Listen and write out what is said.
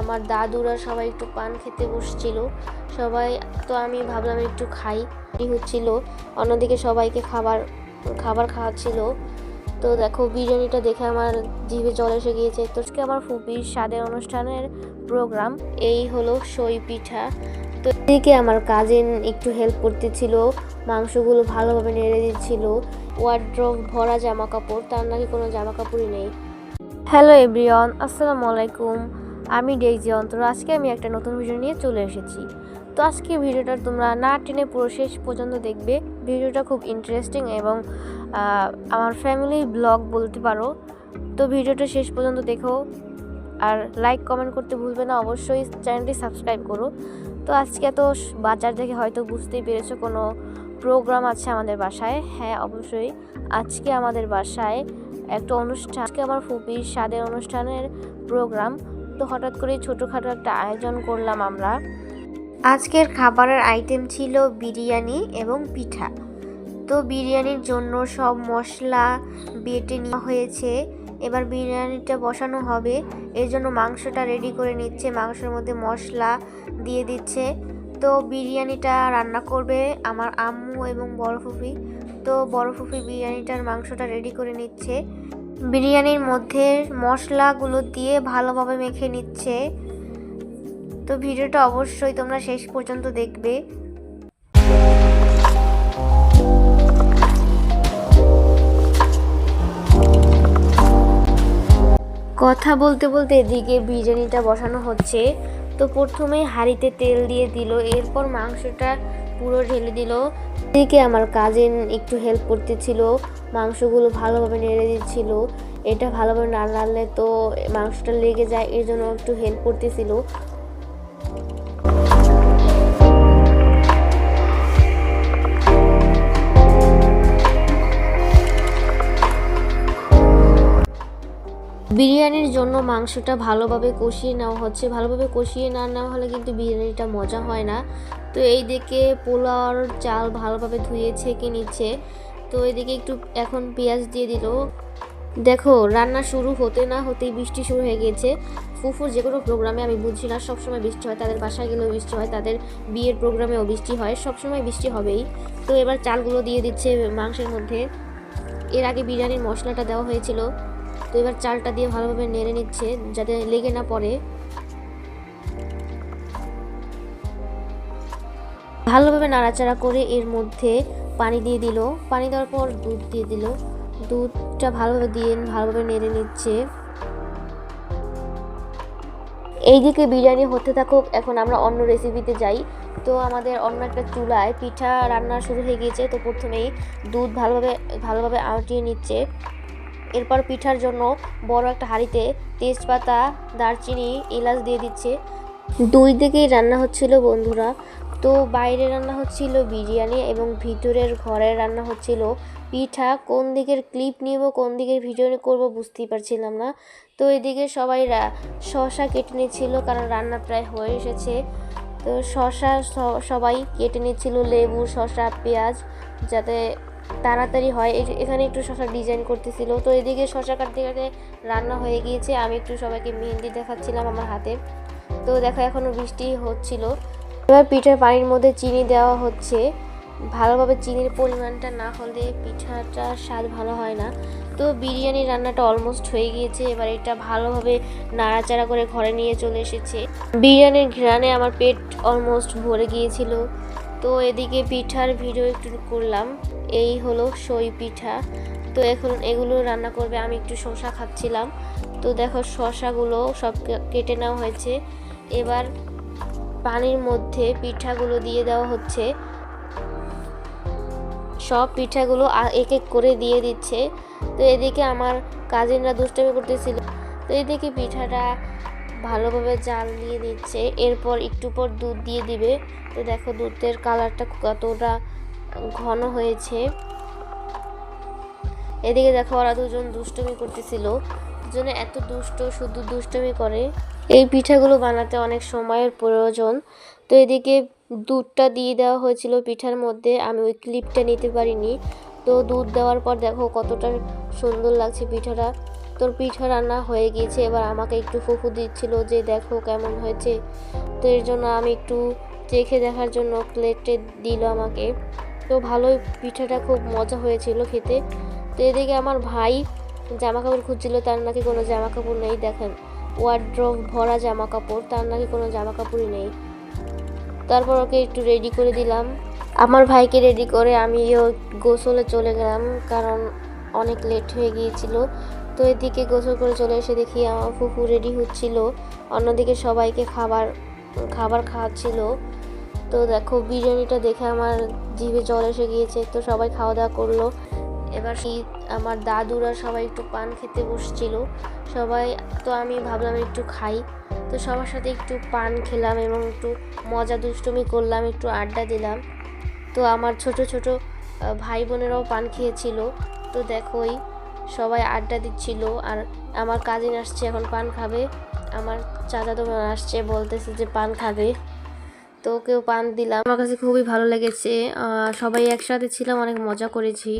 আমার দাদুরা সবাই একটু পান খেতে বসছিল। সবাই, তো আমি ভাবলাম একটু খাই। হচ্ছিল, অন্যদিকে সবাইকে খাবার খাবার খাওয়াচ্ছিল। তো দেখো, বিরিয়ানিটা দেখে আমার জিভে জল এসে গিয়েছে। তো আজকে আমার ফুপির স্বাদের অনুষ্ঠানের প্রোগ্রাম এই হলো সই পিঠা। তো এদিকে আমার কাজিন একটু হেল্প করতেছিল, মাংসগুলো ভালোভাবে নেড়ে দিচ্ছিল। ওয়ার্ড্রোব ভরা জামা কাপড় তার নাকি কোনো জামা কাপড়ই নেই। হ্যালো এভরিওয়ান আসসালামু আলাইকুম। আমি ডেইজি অন্তর, আজকে আমি একটা নতুন ভিডিও নিয়ে চলে এসেছি। তো আজকে ভিডিওটা তোমরা না টেনে পুরো শেষ পর্যন্ত দেখবে। ভিডিওটা খুব ইন্টারেস্টিং এবং আমার ফ্যামিলি ব্লগ বলতে পারো। তো ভিডিওটা শেষ পর্যন্ত দেখো। আর লাইক কমেন্ট করতে ভুলবে না। অবশ্যই চ্যানেলটি সাবস্ক্রাইব করো। তো আজকে এত বাজার দেখে হয়তো বুঝতেই পেরেছ কোনো প্রোগ্রাম আছে আমাদের বাসায়। হ্যাঁ অবশ্যই। আজকে আমাদের বাসায় একটা অনুষ্ঠান, আজকে আমার ফুপির স্বাদের অনুষ্ঠানের প্রোগ্রাম তো হঠাৎ করে ছোটোখাটো একটা আয়োজন করলাম আমরা। আজকের খাবারের আইটেম ছিল বিরিয়ানি এবং পিঠা। তো বিরিয়ানির জন্য সব মশলা বেটে নেওয়া হয়েছে। এবার বিরিয়ানিটা বসানো হবে। এর জন্য মাংসটা রেডি করে নিচ্ছে। মাংসের মধ্যে মশলা দিয়ে দিচ্ছে। তো বিরিয়ানিটা রান্না করবে আমার আম্মু এবং বড় ফুফি। তো বড় ফুফি বিরিয়ানিটার মাংসটা রেডি করে নিচ্ছে। বিরিয়ানির মধ্যে মশলাগুলো দিয়ে ভালোভাবে মেখে নিচ্ছে। তো ভিডিওটা অবশ্যই তোমরা শেষ পর্যন্ত দেখবে। কথা বলতে বলতে এদিকে বিরিয়ানিটা বসানো হচ্ছে। তো প্রথমে হাঁড়িতে তেল দিয়ে দিল, এরপর মাংসটা পুরো ঢেলে দিল। এদিকে আমার কাজিন একটু হেল্প করতেছিল, মাংসগুলো ভালোভাবে নেড়ে দিচ্ছিল। এটা ভালোভাবে না নাড়লে তো মাংসটা লেগে যায় এর জন্য একটু হেল্প করতেছিল। বিরিয়ানির জন্য মাংসটা ভালোভাবে কষিয়ে নেওয়া হচ্ছে। ভালোভাবে কষিয়ে না নেওয়া হলে কিন্তু বিরিয়ানিটা মজা হয় না। তো এই দিকে পোলাওর চাল ভালোভাবে ধুয়ে ছেঁকে নিচ্ছে। তো এদিকে একটু এখন পেঁয়াজ দিয়ে দিল। দেখো, রান্না শুরু হতে না হতেই বৃষ্টি শুরু হয়ে গেছে। ফুফুর যে কোনো প্রোগ্রামে আমি বুঝছি না, সবসময় বৃষ্টি হয়, তাদের বাসায় গেলেও বৃষ্টি হয়, তাদের বিয়ের প্রোগ্রামেও বৃষ্টি হয়, সবসময় বৃষ্টি হবেই। তো এবার চালগুলো দিয়ে দিচ্ছে মাংসের মধ্যে। এর আগে বিরিয়ানির মশলাটা দেওয়া হয়েছিল। তো এবার চালটা দিয়ে ভালোভাবে নেড়ে নিচ্ছে যাতে লেগে না পড়ে। ভালোভাবে নাড়াচাড়া করে এর মধ্যে পানি দিয়ে দিল। পানি দেওয়ার পর দুধ দিয়ে দিল। দুধটা ভালোভাবে দিয়ে ভালোভাবে নেড়ে নিচ্ছে। এইদিকে বিরিয়ানি হতে থাকুক, এখন আমরা অন্য রেসিপিতে যাই। তো আমাদের অন্য একটা চুলায় পিঠা রান্না শুরু হয়ে গিয়েছে। তো প্রথমেই দুধ ভালোভাবে ভালোভাবে আউটিয়ে নিচ্ছে। এরপর পিঠার জন্য বড় একটা হাঁড়িতে তেজপাতা, দারচিনি, এলাচ দিয়ে দিচ্ছে। দুই দিকেই রান্না হচ্ছিল বন্ধুরা। তো বাইরে রান্না হচ্ছিল বিরিয়ানি এবং ভিতরের ঘরের রান্না হচ্ছিল পিঠা। কোন দিকের ক্লিপ নিব, কোন দিকের ভিডিও করব বুঝতেই পারছিলাম না। তো এদিকে সবাই শসা কেটে নিচ্ছিল কারণ রান্না প্রায় হয়ে এসেছে। তো স- সবাই কেটে নিচ্ছিল লেবু, শসা, পেঁয়াজ যাতে তাড়াতাড়ি হয়। এখানে একটু শশা ডিজাইন করতেছিল। তো এদিকে শশা কাটতে কাটতে রান্না হয়ে গিয়েছে। আমি একটু সবাইকে মেহেন্দি দেখাচ্ছিলাম আমার হাতে। তো দেখো এখনও বৃষ্টি হচ্ছিল। এবার পিঠার পানির মধ্যে চিনি দেওয়া হচ্ছে। ভালোভাবে চিনির পরিমাণটা না হলে পিঠাটা স্বাদ ভালো হয় না। তো বিরিয়ানি রান্নাটা অলমোস্ট হয়ে গিয়েছে। এবার এটা ভালোভাবে নাড়াচাড়া করে ঘরে নিয়ে চলে এসেছে। বিরিয়ানির ঘ্রাণে আমার পেট অলমোস্ট ভরে গিয়েছিল। তো এদিকে পিঠার ভিডিও একটু করলাম। এই হলো সই পিঠা। তো এখন এগুলো রান্না করবে, আমি একটু শশা খাচ্ছিলাম। তো দেখো শসাগুলো সব কেটে নেওয়া হয়েছে। এবার পানির মধ্যে পিঠাগুলো দিয়ে দেওয়া হচ্ছে। সব পিঠাগুলো এক এক করে দিয়ে দিচ্ছে। তো এদিকে আমার কাজিনরা দুষ্টামি করতেছিল। তো এদিকে পিঠাটা ভালোভাবে জাল দিয়ে দিচ্ছে এরপর একটু পর দুধ দিয়ে দিবে। তো দেখো দুধের কালারটা কতটা ঘন হয়েছে। এদিকে দেখো ওরা দুজন দুষ্টমি করতেছিল। দুজনে এত দুষ্ট, শুধু দুষ্টমি করে। এই পিঠাগুলো বানাতে অনেক সময়ের প্রয়োজন। তো এদিকে দুধটা দিয়ে দেওয়া হয়েছিল পিঠার মধ্যে। আমি ওই ক্লিপটা নিতে পারিনি। তো দুধ দেওয়ার পর দেখো কতটা সুন্দর লাগছে পিঠাটা। তোর পিঠা রান্না হয়ে গিয়েছে, এবার আমাকে একটু ফুফু দিচ্ছিল যে দেখো কেমন হয়েছে। তো এর জন্য আমি একটু চেখে দেখার জন্য প্লেটে দিল আমাকে। তো ভালোই পিঠাটা খুব মজা হয়েছিল খেতে। তো এদিকে আমার ভাই জামা কাপড় খুঁজছিল, তার নাকি কোনো জামা কাপড় নেই, দেখেন। ওয়ার্ড্রপ ভরা জামা কাপড় তার নাকি কোনো জামা কাপড়ই নেই। তারপর ওকে একটু রেডি করে দিলাম। আমার ভাইকে রেডি করে আমিও গোসলে চলে গেলাম, কারণ অনেক লেট হয়ে গিয়েছিল। তো এদিকে গোসল করে চলে এসে দেখি আমার ফুফু রেডি হচ্ছিল। অন্যদিকে সবাইকে খাবার খাবার খাওয়াচ্ছিল। তো দেখো, বিরিয়ানিটা দেখে আমার জিভে জল এসে গিয়েছে। তো সবাই খাওয়া দাওয়া করল। এবার শীত আমার দাদুরা সবাই একটু পান খেতে বসছিল। সবাই, তো আমি ভাবলাম একটু খাই। তো সবার সাথে একটু পান খেলাম এবং একটু মজা দুষ্টুমি করলাম, একটু আড্ডা দিলাম। তো আমার ছোট ছোট ভাই বোনেরাও পান খেয়েছিল। তো দেখোই সবাই আড্ডা দিচ্ছিল আর আমার কাজিন আসছে, এখন পান খাবে। আমার চাচা তো আসছে, বলতেছে যে পান খাবে। তো কেউ পান দিলাম। আমার কাছে খুবই ভালো লেগেছে। সবাই একসাথে ছিলাম, অনেক মজা করেছি।